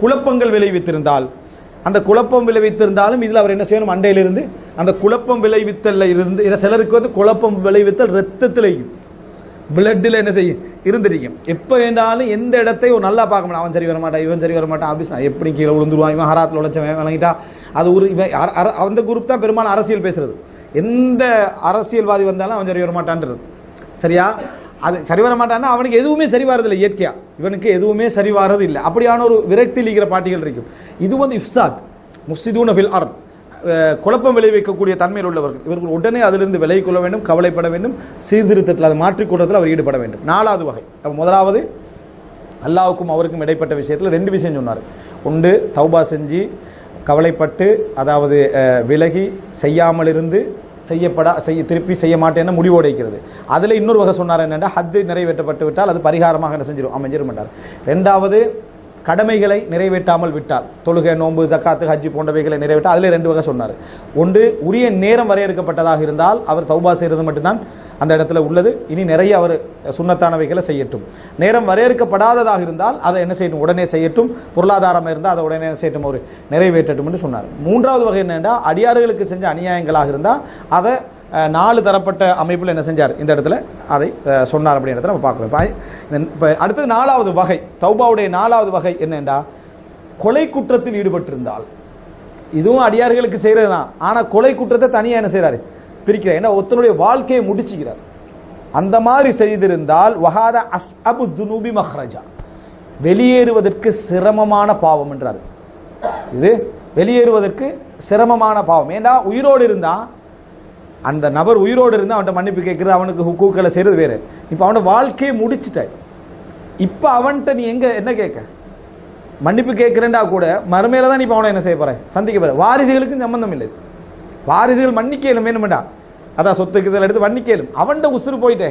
குழப்பங்கள் விளைவித்திருந்தால் அந்த குழப்பம் விளைவித்திருந்தாலும் இதில் அவர் என்ன செய்யணும்? அண்டையிலிருந்து அந்த குழப்பம் விளைவித்தல்ல இருந்து ஏன்னா சிலருக்கு வந்து குழப்பம் விளைவித்தல் ரத்தத்திலையும் பிளட்டில் என்ன செய்யும்? இருந்திருக்கும். எப்போ வேண்டாலும் எந்த இடத்தையும் நல்லா பார்க்க முடியும். அவன் சரி வரமாட்டான் இவன் சரி வரமாட்டான் ஆஃபீஸ் நான் எப்படி கீழே விழுந்துருவான் இவன் ஹராத்தில் உழைச்சவன் விளங்கிட்டா? அது ஒரு இவன் அர- அந்த குரூப் தான் பெரும்பாலும் அரசியல் பேசுறது. எந்த அரசியல்வாதி வந்தாலும் அவன் சரி வரமாட்டான்றது சரியா? அது சரி வர மாட்டான்னா அவனுக்கு எதுவுமே சரி வரதில்லை இயற்கையாக இவனுக்கு எதுவுமே சரி வரது இல்லை அப்படியான ஒரு விரக்தி லீகிற பாட்டிகள் இருக்கும். இது வந்து இஃப்சாத் முஃப்சிதூன ஃபில் அர்த். குழப்பம் விளைவிக்கக்கூடிய தன்மையில் உள்ளவர்கள். இவர்கள் உடனே அதிலிருந்து விலகி கொள்ள வேண்டும் கவலைப்பட வேண்டும் சீர்திருத்தத்தில் அதை மாற்றிக்கூட்டத்தில் அவர் ஈடுபட வேண்டும். நாலாவது வகை. முதலாவது அல்லாவுக்கும் அவருக்கும் இடைப்பட்ட விஷயத்தில் ரெண்டு விஷயம் சொன்னார். உண்டு தௌபா செஞ்சு கவலைப்பட்டு அதாவது விலகி செய்யாமல் இருந்து செய்யப்படா செய்ய திருப்பி செய்ய மாட்டேன்னு முடிவோடு வைக்கிறது. அதில் இன்னொரு வகை சொன்னார் என்னென்னா ஹத்து நிறைவேற்றப்பட்டு விட்டால் அது பரிகாரமாக என்ன செஞ்சிடும் அமைஞ்சிடும் என்றார். ரெண்டாவது கடமைகளை நிறைவேற்றாமல் விட்டால் தொழுகை நோன்பு ஜக்காத்து ஹஜ்ஜி போன்றவைகளை நிறைவேற்ற அதில் ரெண்டு வகை சொன்னார். ஒன்று உரிய நேரம் வரையறுக்கப்பட்டதாக இருந்தால் அவர் தௌபா செய்கிறது மட்டும்தான். அந்த இடத்துல உள்ளது. இனி நிறைய அவர் சுண்ணத்தானவைகளை செய்யட்டும். நேரம் வரையறுக்கப்படாததாக இருந்தால் அதை என்ன செய்யணும் உடனே செய்யட்டும். பொருளாதாரம் இருந்தால் அதை உடனே என்ன செய்யட்டும்? ஒரு நிறைவேற்றட்டும் என்று சொன்னார். மூன்றாவது வகை என்னென்னா அடியார்களுக்கு செஞ்ச அநியாயங்களாக இருந்தால் அதை நாலு தரப்பட்ட அமைப்பில் என்ன செஞ்சார்? இந்த இடத்துல அதை சொன்னார் அப்படின்றத நம்ம பார்க்கலாம் இப்போ அடுத்தது நாலாவது வகை தௌபாவுடைய நாலாவது வகை என்னென்றா கொலை குற்றத்தில் ஈடுபட்டிருந்தால். இதுவும் அடியார்களுக்கு செய்கிறது தான் ஆனால் கொலை குற்றத்தை தனியாக என்ன செய்கிறாரு பிரிக்கிறார். ஏன்னா ஒருத்தனுடைய வாழ்க்கையை முடிச்சுக்கிறார். அந்த மாதிரி செய்திருந்தால் வஹாத அஸ் அபு துனூபி மஹ்ரஜா. வெளியேறுவதற்கு சிரமமான பாவம் என்றார். இது வெளியேறுவதற்கு சிரமமான பாவம். ஏண்டா உயிரோடு இருந்தால் அந்த நபர் உயிரோடு இருந்தால் அவன்கிட்ட மன்னிப்பு கேட்குறது அவனுக்கு ஹுக்கூக்களை செய்கிறது வேறு. இப்போ அவனோட வாழ்க்கையை முடிச்சிட்டாய். இப்போ அவன்கிட்ட நீ எங்கே என்ன கேட்க? மன்னிப்பு கேட்குறேன்டா கூட மறுமையில தான் நீ இப்போ அவனை என்ன செய்ய போகிறேன் சந்திக்க போகிற வாரிசுகளுக்கும் சம்பந்தம் இல்லை. வாரிசுகள் மன்னிக்கலும் வேணுமெண்டா? அதான் சொத்துக்கு இதில் எடுத்து மன்னிக்கலும். அவன்கிட்ட உசுறு போயிட்டே.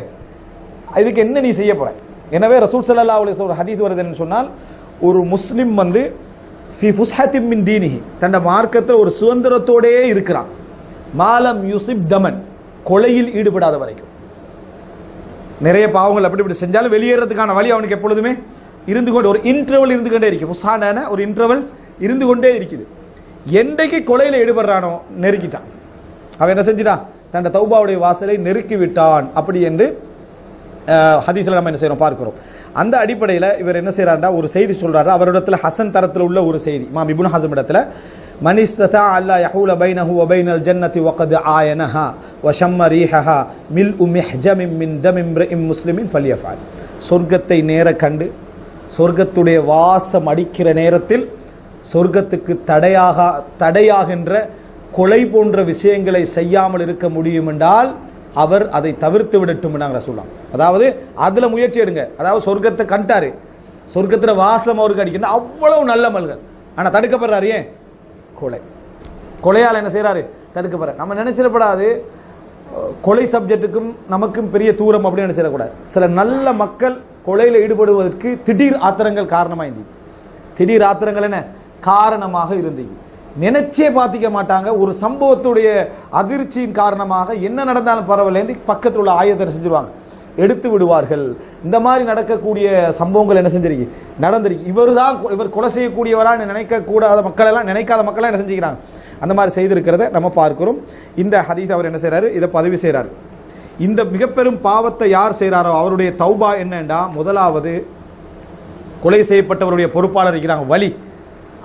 இதுக்கு என்ன நீ செய்ய போற? எனவே ரசூல் சல்லா அலி ஒரு ஹதீஸ் வருதுன்னு சொன்னால் ஒரு முஸ்லீம் வந்து ஃபி ஃபுஸ்ஹத்தின் மின் தீனிஹி தன்னை மார்க்கத்தில் ஒரு சுதந்திரத்தோடையே இருக்கிறான். மாலம் யூசிப் தமன் கொலையில் ஈடுபடாத வரைக்கும். நிறைய பாவங்கள் அப்படி இப்படி செஞ்சாலும் வெளியேறதுக்கான வழி அவனுக்கு எப்பொழுதுமே இருந்து கொண்டு ஒரு இன்டர்வல் இருந்து கொண்டே இருக்கு. முசானான ஒரு இன்டர்வல் இருந்து கொண்டே இருக்குது. என்றைக்கு கொலையில் ஈடுபடுறானோ நெருக்கிட்டான். அவன் என்ன செஞ்சிட்டான்? தன் தௌபாவுடைய வாசலை நெருக்கி விட்டான் அப்படி என்று ஹதீஸில் நம்ம என்ன செய்கிறோம் பார்க்கிறோம். அந்த அடிப்படையில் இவர் என்ன செய்கிறாருடா ஒரு செய்தி சொல்கிறாரு அவரிடத்தில் ஹசன் தரத்தில் உள்ள ஒரு செய்தி. மா இப்னு ஹசம் இடத்துல மனிஸ்ததா அல்லா யஹூல பைனஹு ஒபைனல் பைனல் ஜன்னதி ஆயனஹா வஷம்ம ஷம்ம ரீஹஹா மில் உமிஹ்ஜமின் மின் தம் இம் முஸ்லிமின் ஃபல்யஃபால். சொர்க்கத்தை நேர கண்டு சொர்க்கத்துடைய வாசம் அடிக்கிற நேரத்தில் சொர்க்கத்துக்கு தடையாக தடையாகின்ற கொலை போன்ற விஷயங்களை செய்யாமல் இருக்க முடியும் என்றால் அவர் அதை தவிர்த்து விடட்டும் நாங்கள் சொல்லலாம் அதாவது அதில் முயற்சி எடுங்க. அதாவது சொர்க்கத்தை கண்டாரு. சொர்க்கத்தில் வாசம் அவருக்கு அடிக்கணும். அவ்வளவு நல்ல மல்கள் ஆனால் தடுக்கப்படுறாரு ஏன்? கொலை. கொலையால் என்ன செய்கிறாரு தடுக்கப்படுற நம்ம நினைச்சிடப்படாது. கொலை சப்ஜெக்ட்டுக்கும் நமக்கும் பெரிய தூரம் அப்படின்னு நினைச்சிடக்கூடாது. சில நல்ல மக்கள் கொலையில் ஈடுபடுவதற்கு திடீர் ஆத்திரங்கள் காரணமாக இருந்தது திடீர் ஆத்திரங்கள் என்ன? காரணமாக இருந்தது நினைச்சே பார்த்திக்க மாட்டாங்க. ஒரு சம்பவத்துடைய அதிர்ச்சியின் காரணமாக என்ன நடந்தாலும் பரவாயில்ல பக்கத்தில் உள்ள ஆயுதத்தை செஞ்சிருவாங்க? எடுத்து விடுவார்கள். இந்த மாதிரி நடக்கக்கூடிய சம்பவங்கள் என்ன செஞ்சிருக்கு? நடந்திருக்கு. இவர் தான் இவர் கொலை செய்யக்கூடியவரான்னு நினைக்க கூடாத மக்கள் எல்லாம் நினைக்காத மக்கள் என்ன செஞ்சுக்கிறாங்க? அந்த மாதிரி செய்திருக்கிறத நம்ம பார்க்கிறோம். இந்த ஹதீஸ் அவர் என்ன செய்கிறாரு இதை பதிவு செய்கிறார் இந்த மிகப்பெரும் பாவத்தை யார் செய்கிறாரோ அவருடைய தௌபா என்னண்டா? முதலாவது கொலை செய்யப்பட்டவருடைய பொறுப்பாளர் இருக்கிறாங்க. வலி.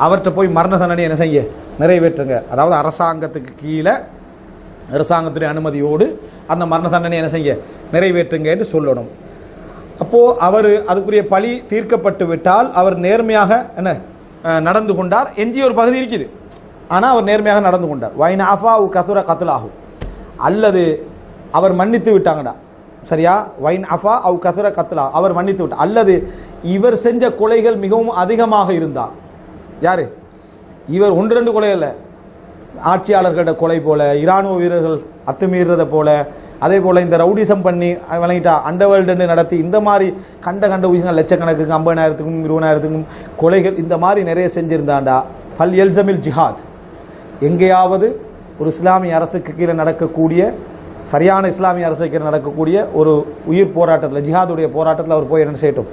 அவர்கிட்ட போய் மரண தண்டனை என்ன செய்ய? நிறைவேற்றுங்க. அதாவது அரசாங்கத்துக்கு கீழே அரசாங்கத்துடைய அனுமதியோடு அந்த மரண தண்டனை என்ன செய்ய? நிறைவேற்றுங்க என்று சொல்லணும். அப்போது அவர் அதுக்குரிய பழி தீர்க்கப்பட்டு விட்டால் அவர் நேர்மையாக என்ன நடந்து கொண்டார். எஞ்சிய ஒரு பகுதி இருக்குது. ஆனால் அவர் நேர்மையாக நடந்து கொண்டார். வைன் ஆஃபா உ கதுர கத்துலாகும் அல்லது அவர் மன்னித்து விட்டாங்கடா. சரியா? வைன் அஃபா அவ் கதுர கத்தலா. அவர் மன்னித்து விட்டார். அல்லது இவர் செஞ்ச கொலைகள் மிகவும் அதிகமாக இருந்தார் யார்? இவர் ஒன்று ரெண்டு கொலை இல்லை ஆட்சியாளர்களோட கொலை போல இராணுவ வீரர்கள் அத்துமீறதை போல அதே போல் இந்த ரவுடிசம் பண்ணி விளங்கிட்டா அண்டர்வேல்டு நடத்தி இந்த மாதிரி கண்ட கண்ட உயிர்கள் லட்சக்கணக்குக்கு ஐம்பதாயிரத்துக்கும் இருபதாயிரத்துக்கும் கொலைகள் இந்த மாதிரி நிறைய செஞ்சுருந்தாண்டா. ஃபல் எல்சமில் ஜிஹாத். எங்கேயாவது ஒரு இஸ்லாமிய அரசுக்கு கீழே நடக்கக்கூடிய சரியான இஸ்லாமிய அரசுக்கு கீழே நடக்கக்கூடிய ஒரு உயிர் போராட்டத்தில் ஜிஹாதுடைய போராட்டத்தில் அவர் போய் என்ன செய்யட்டும்?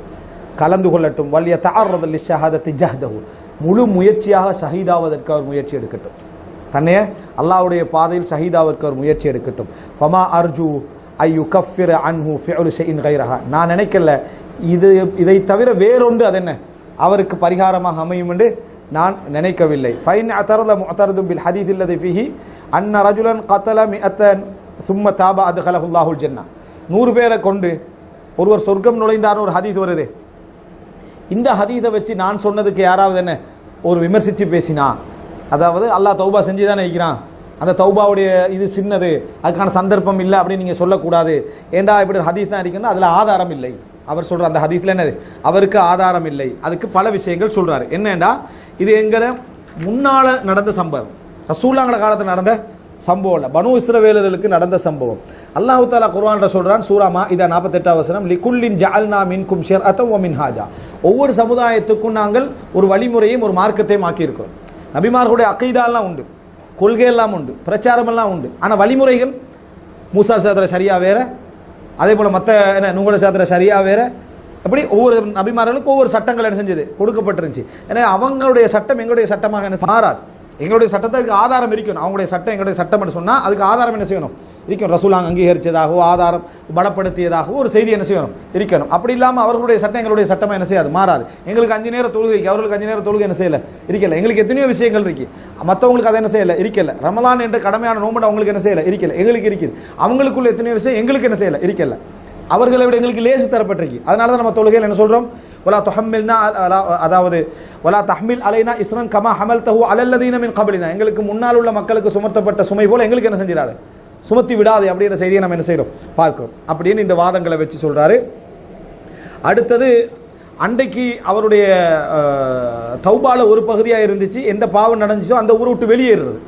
கலந்து கொள்ளட்டும். வலிய தாரதில் ஷஹாதத்தி ஜஹ்தஹு. முழு முயற்சியாக ஷஹீதாவதற்கு அவர் முயற்சி எடுக்கட்டும். தன்னைய அல்லாவுடைய பாதையில் ஷஹீதாவதற்கு அவர் முயற்சி எடுக்கட்டும். ஃபமா அர்ஜு ஐயு கஃபிர அன்ஹு ஃபிஅலு ஷைஇன் கைரஹா. நான் நினைக்கல இது இதை தவிர வேறொன்று அது என்ன? அவருக்கு பரிகாரமாக அமையும் என்று நான் நினைக்கவில்லை. ஃபைன் அத்தரத முத்தரது பில் ஹதீத் இல்லதி ஃபிஹி அன்ன ரஜுலன் கத்தல மிஅத்தன் சும்ம தாபா அது அத்கலஹுல்லாஹுல் ஜென்னா. நூறு பேரை கொண்டு ஒருவர் சொர்க்கம் நுழைந்தார்னு ஒரு ஹதீத் வருது. இந்த ஹதீதை வச்சு நான் சொன்னதுக்கு யாராவது என்ன ஒரு விமர்சித்து பேசினா அதாவது அல்லாஹ் தௌபா செஞ்சு தானே இருக்கிறான். அந்த தௌபாவுடைய இது சின்னது அதுக்கான சந்தர்ப்பம் இல்லை அப்படின்னு நீங்கள் சொல்லக்கூடாது. ஏண்டா இப்படி ஒரு ஹதீஸ் தான் இருக்குன்னா அதில் ஆதாரம் இல்லை. அவர் சொல்கிற அந்த ஹதீஸ்ல என்னது? அவருக்கு ஆதாரம் இல்லை. அதுக்கு பல விஷயங்கள் சொல்கிறார் என்னண்டா? இது எங்களை முன்னால் நடந்த சம்பவம். ரசூல்லாங்கட காலத்தில் நடந்த சம்பவம் இல்லை. பனு இஸ்ரவேலர்களுக்கு நடந்த சம்பவம். அல்லாஹு தாலா குர்ஆன்ல சொல்கிறான் சூராமா இதா நாற்பத்தெட்டாம் வசனம் லிகுல்லின் ஜஅல்னா மின்கும் ஷிர்அத்தம் மின் மின்ஹாஜா. ஒவ்வொரு சமுதாயத்துக்கும் நாங்கள் ஒரு வழிமுறையும் ஒரு மார்க்கத்தையும் ஆக்கியிருக்கோம் நபிமார்களுடைய அக்கைதாலாம் உண்டு கொள்கையெல்லாம் உண்டு பிரச்சாரமெல்லாம் உண்டு. ஆனால் வழிமுறைகள் மூசா சாத்திர சரியா வேற அதே போல் மற்ற என்ன நுங்கட சாத்திர சரியா வேற. அப்படி ஒவ்வொரு நபிமார்களுக்கும் ஒவ்வொரு சட்டங்கள் என்ன செஞ்சது? கொடுக்கப்பட்டிருந்துச்சு. ஏன்னா அவங்களுடைய சட்டம் எங்களுடைய சட்டமாக என்ன மாறாது. எங்களுடைய சட்டத்துக்கு ஆதாரம் இருக்கணும். அவங்களுடைய சட்டம் எங்களுடைய சட்டம் சொன்னால் அதுக்கு ஆதாரம் என்ன செய்யணும்? இருக்கும் ரசூலாங்க அங்கீகரித்ததாகவோ ஆதாரம் பலப்படுத்தியதாகவோ ஒரு செய்தி என்ன செய்யணும்? இருக்கணும். அப்படி இல்லாமல் அவர்களுடைய சட்டம் எங்களுடைய சட்டமாக என்ன செய்யாது? மாறாது. எங்களுக்கு அஞ்சு நேரம் தொழுகை அவர்களுக்கு அஞ்சு நேரம் தொழுகை என்ன செய்யலை? இருக்கல. எங்களுக்கு எத்தனையோ விஷயங்கள் இருக்கு. மற்றவங்களுக்கு அதை என்ன செய்யலை? இருக்கல. ரமலான் என்ற கடமையான நோம்பு அவங்களுக்கு என்ன செய்யலை? இருக்கல. எங்களுக்கு இருக்குது. அவங்களுக்குள்ள எத்தனையோ விஷயம் எங்களுக்கு என்ன செய்யலை? இருக்கல. அவர்களை விட எங்களுக்கு லேசு தரப்பட்டிருக்கு. அதனால தான் நம்ம தொழுகையில் என்ன சொல்றோம்? வலா துஹம்மில்னா அதாவது வலா தஹ்மில் அலைனா இஸ்ரன் கமா ஹமல் தஹு அலல்லதீன மின் கபலினா. எங்களுக்கு முன்னால் உள்ள மக்களுக்கு சுமத்தப்பட்ட சுமை போல எங்களுக்கு என்ன செஞ்சிடாது? சுமத்தி விடாது அப்படின்ற செய்தியை நம்ம என்ன செய்கிறோம் பார்க்கிறோம். அப்படின்னு இந்த வாதங்களை வச்சு சொல்கிறாரு அடுத்தது அன்றைக்கு அவருடைய தௌபால ஒரு பகுதியாக இருந்துச்சு. எந்த பாவம் நடந்துச்சோ அந்த ஊரை விட்டு வெளியேறுறது.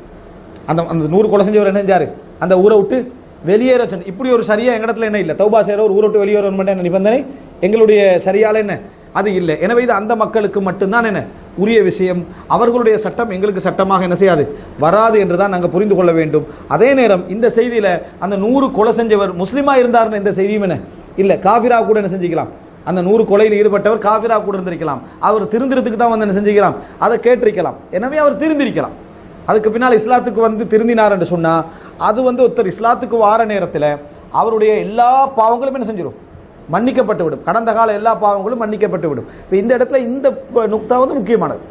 அந்த அந்த நூறு கொலை செஞ்சவர் என்ன செஞ்சாரு? அந்த ஊரை விட்டு வெளியேற சொன்ன இப்படி ஒரு சரியாக எங்கடத்துல என்ன இல்லை. தௌபா செய்கிற ஒரு ஊரை விட்டு வெளியேறணும் என்ன நிபந்தனை? எங்களுடைய சரியால என்ன? அது இல்லை. எனவே இது அந்த மக்களுக்கு மட்டும்தான் என்ன? உரிய விஷயம். அவர்களுடைய சட்டம் எங்களுக்கு சட்டமாக என்ன செய்யாது? வராது என்று தான் நாங்கள் புரிந்து கொள்ள வேண்டும். அதே நேரம் இந்த செய்தியில் அந்த நூறு கொலை செஞ்சவர் முஸ்லீமாக இருந்தாருன்னு இந்த செய்தியும் என்ன? இல்லை காஃபிரா கூட என்ன செஞ்சுக்கலாம். அந்த நூறு கொலையில் ஈடுபட்டவர் காஃபிரா கூட இருந்திருக்கலாம். அவர் திருந்திரத்துக்கு தான் வந்து என்ன செஞ்சுக்கலாம்? அதை கேட்டிருக்கலாம். எனவே அவர் திருந்திருக்கலாம். அதுக்கு பின்னால் இஸ்லாத்துக்கு வந்து திருந்தினார் என்று சொன்னால் அது வந்து ஒருத்தர் இஸ்லாத்துக்கு வார நேரத்தில் அவருடைய எல்லா பாவங்களும் என்ன செஞ்சிடும் மன்னிக்கப்பட்டு விடும் கடந்த கால எல்லா பாவங்களும் மன்னிக்கப்பட்டு விடும் இப்போ இந்த இடத்துல இந்த நுக்தா வந்து முக்கியமானது.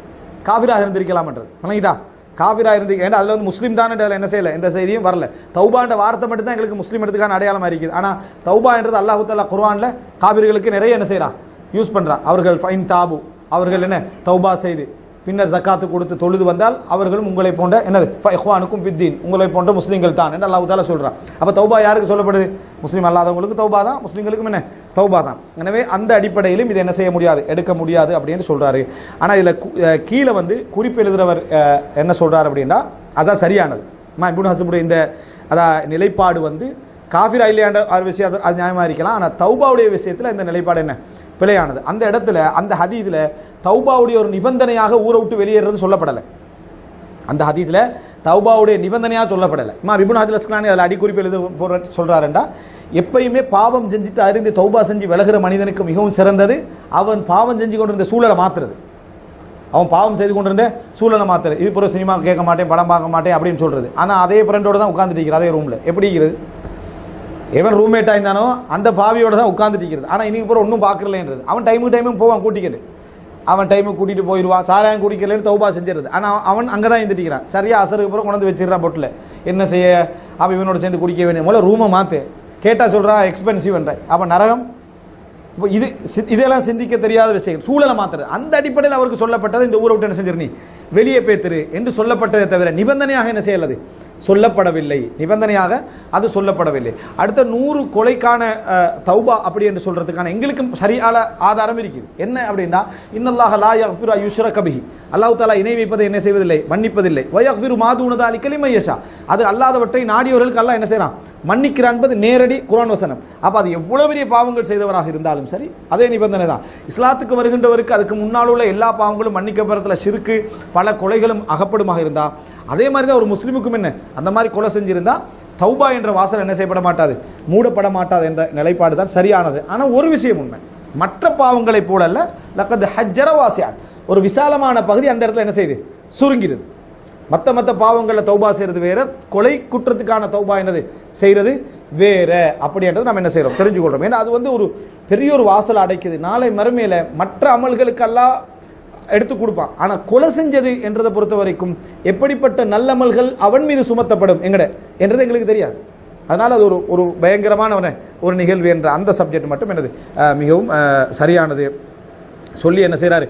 காவிராக இருந்திருக்கலாம்ன்றது. வணங்கிட்டா காவிரா இருந்து ஏன்னா அதில் வந்து முஸ்லீம் தான் அதில் என்ன செய்யலை? எந்த செய்தியும் வரல. தௌபான்ற வார்த்தை மட்டும் தான் எங்களுக்கு முஸ்லீம் எடுத்துக்கான அடையாளமாக இருக்குது. ஆனால் தௌபான்றது அல்லாஹு தாலா குர்வானில் காவிர்களுக்கு நிறைய என்ன செய்கிறான் யூஸ் பண்ணுறான் அவர்கள் ஃபைன் தாபு. அவர்கள் என்ன? தௌபா செய்து. பின்னர் ஜக்காத்து கொடுத்து தொழுது வந்தால் அவர்களும் உங்களை போன்ற என்னது? இஹ்வானுக்கும் வித்தீன் உங்களை போன்ற முஸ்லீம்கள் தான் என்று அல்லாஹ் தாலா சொல்கிறான் அப்போ தௌபா யாருக்கு சொல்லப்படுது? முஸ்லீம் அல்லாதவங்களுக்கு தௌபா தான் முஸ்லீம்களுக்கும் என்ன? தௌபா தான். எனவே அந்த அடிப்படையிலும் இதை என்ன செய்ய முடியாது எடுக்க முடியாது அப்படின்னு சொல்கிறாரு ஆனால் இதில் கீழே வந்து குறிப்பு எழுதுறவர் என்ன சொல்கிறார் அப்படின்னா அதான் சரியானது. மா இபுன் ஹசமுடைய இந்த அதான் நிலைப்பாடு வந்து காஃபிரா இல்லையான்ற விஷயம் அது- நியாயமாக இருக்கலாம். ஆனால் தௌபாவுடைய விஷயத்தில் இந்த நிலைப்பாடு என்ன? பிழையானது. அந்த இடத்துல அந்த ஹதீதில் தௌபாவுடைய ஒரு நிபந்தனையாக ஊரை விட்டு வெளியேறது சொல்லப்படலை. அந்த ஹதீதில் தௌபாவுடைய நிபந்தனையாக சொல்லப்படலை. இம்மா விபுன் ஹஜல் அஸ்கலானி அதில் அடிக்குறிப்பு எழுத போற சொல்றாருண்டா எப்பயுமே பாவம் செஞ்சுட்டு அறிந்து தௌபா செஞ்சு விலகிற மனிதனுக்கு மிகவும் சிறந்தது. அவன் பாவம் செஞ்சு கொண்டிருந்த சூழலை மாத்துறது. அவன் பாவம் செய்து கொண்டிருந்த சூழலை மாற்றுறது இது பிறகு சினிமா கேட்க மாட்டேன் படம் பார்க்க மாட்டேன் அப்படின்னு சொல்கிறது ஆனால் அதே ஃப்ரெண்டோட தான் உட்காந்துட்டு இருக்கிற அதே ரூமில் எப்படி இருக்கிறது? எவன் ரூம்மேட் ஆயிருந்தானோ அந்த பாவியோட தான் உட்காந்துட்டு இருக்கிறது ஆனால் இன்னைக்கு பிறகு ஒன்றும் பார்க்கலன்றது அவன் டைமுக்கு டைமும் போவான் கூட்டிக்கிட்டு. அவன் டைமுக்கு கூட்டிட்டு போயிடுவான். சாராயம் குடிக்கலன்னு தௌபா செஞ்சிருது ஆனால் அவன் அங்கே தான் இருந்துட்டிக்கிறான் சரியா அசருக்கு அப்புறம் கொண்டு வந்து வச்சிடறான் பொட்டில். என்ன செய்ய? அவன் இவனோட சேர்ந்து குடிக்க வேண்டிய முதல்ல ரூமை மாற்று கேட்டால் சொல்கிறான் எக்ஸ்பென்சிவ்ன்ற அப்போ நரகம் இப்போ இது சி- இதெல்லாம் சிந்திக்க தெரியாத விஷயம். சூழலை மாத்துறது. அந்த அடிப்படையில் அவருக்கு சொல்லப்பட்டது இந்த ஊரை விட்டு என்ன செஞ்சிரு வெளியே பேத்துரு என்று சொல்லப்பட்டதை தவிர நிபந்தனையாக என்ன செய்யலது சொல்லப்படவில்லை. நிபந்தனையாக அது சொல்லப்படவில்லை. அடுத்த நூறு கொலைக்கான தௌபா அப்படி என்று சொல்றதுக்கான எங்களுக்கும் சரியான ஆதாரம் இருக்குது. என்ன அப்படின்னா இன்னல்லாஹ லா யஃபிரு யுஷ்ர கபிஹி அல்லாஹு தாலா இணை வைப்பதை என்ன செய்வதில்லை? மன்னிப்பதில்லை. வயஃபிரு மாதுனதா அலிக்கலி மையஷா அது அல்லாதவற்றை நாடியவர்களுக்கு அல்லாஹ் என்ன செய்யறான் மன்னிக்கிறான் என்பது நேரடி குரான் வசனம். அப்போ அது எவ்வளவு பெரிய பாவங்கள் செய்தவராக இருந்தாலும் சரி அதே நிபந்தனை தான். இஸ்லாத்துக்கு வருகின்றவருக்கு அதுக்கு முன்னால் உள்ள எல்லா பாவங்களும் மன்னிக்கப்படுறதுல சிறுக்கு பல கொலைகளும் அகப்படுமாக இருந்தால் அதே மாதிரி தான் ஒரு முஸ்லீமுக்கும் என்ன? அந்த மாதிரி கொலை செஞ்சிருந்தா தௌபா என்ற வாசல் என்ன செய்யப்பட மாட்டாது? மூடப்பட மாட்டாது என்ற நிலைப்பாடு தான் சரியானது. ஆனால் ஒரு விஷயம் உண்மை. மற்ற பாவங்களைப் போலல்ல லக்கது ஹஜ்ஜர வாசியான். ஒரு விசாலமான பகுதி அந்த இடத்துல என்ன செய்யுது சுருங்கிடுது மற்ற மற்ற பாவங்களில் தௌபா செய்கிறது வேற கொலை குற்றத்துக்கான தௌபா என்னது? செய்கிறது வேற. அப்படின்றது நம்ம என்ன செய்கிறோம் தெரிஞ்சுக்கொள்கிறோம் ஏன்னா அது வந்து ஒரு பெரிய ஒரு வாசல் அடைக்குது. நாளை மறுமையில் மற்ற அமல்களுக்கெல்லாம் எடுத்து கொடுப்பான். ஆனால் கொலை செஞ்சது என்றதை பொறுத்த வரைக்கும் எப்படிப்பட்ட நல்லமல்கள் அவன் மீது சுமத்தப்படும் எங்கட? என்றது எங்களுக்கு தெரியாது. அதனால் அது ஒரு ஒரு பயங்கரமான ஒரு- நிகழ்வு என்ற அந்த சப்ஜெக்ட் மட்டும் என்னது? மிகவும் சரியானது. சொல்லி என்ன செய்கிறாரு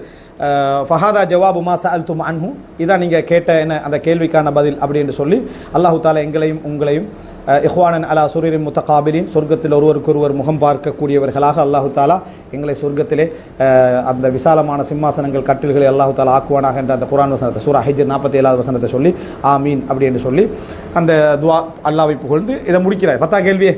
ஃபஹாதா ஜவாபு மா சஅல் தும் அன்ஹு. இதான் நீங்கள் கேட்ட என்ன அந்த கேள்விக்கான பதில் அப்படின்னு சொல்லி அல்லாஹு தாலா எங்களையும் உங்களையும் இஹ்வானன் அலா சுரீரின் முத்தகாபிலின். சொர்க்கத்தில் ஒருவருக்கொருவர் முகம் பார்க்கக்கூடியவர்களாக அல்லாஹு தாலா எங்களை சொர்க்கத்திலே அந்த விசாலமான சிம்மாசனங்கள் கட்டில்களை அல்லாஹு தாலா ஆக்குவானாக என்ற அந்த குரான் வசனத்தை சூரா ஹிஜர் நாற்பத்தி ஏழாவது வசனத்தை சொல்லி ஆமீன் அப்படின்னு சொல்லி அந்த துவா அல்லாவை புகழ்ந்து இதை முடிக்கிறார். பத்தா கேள்வியே?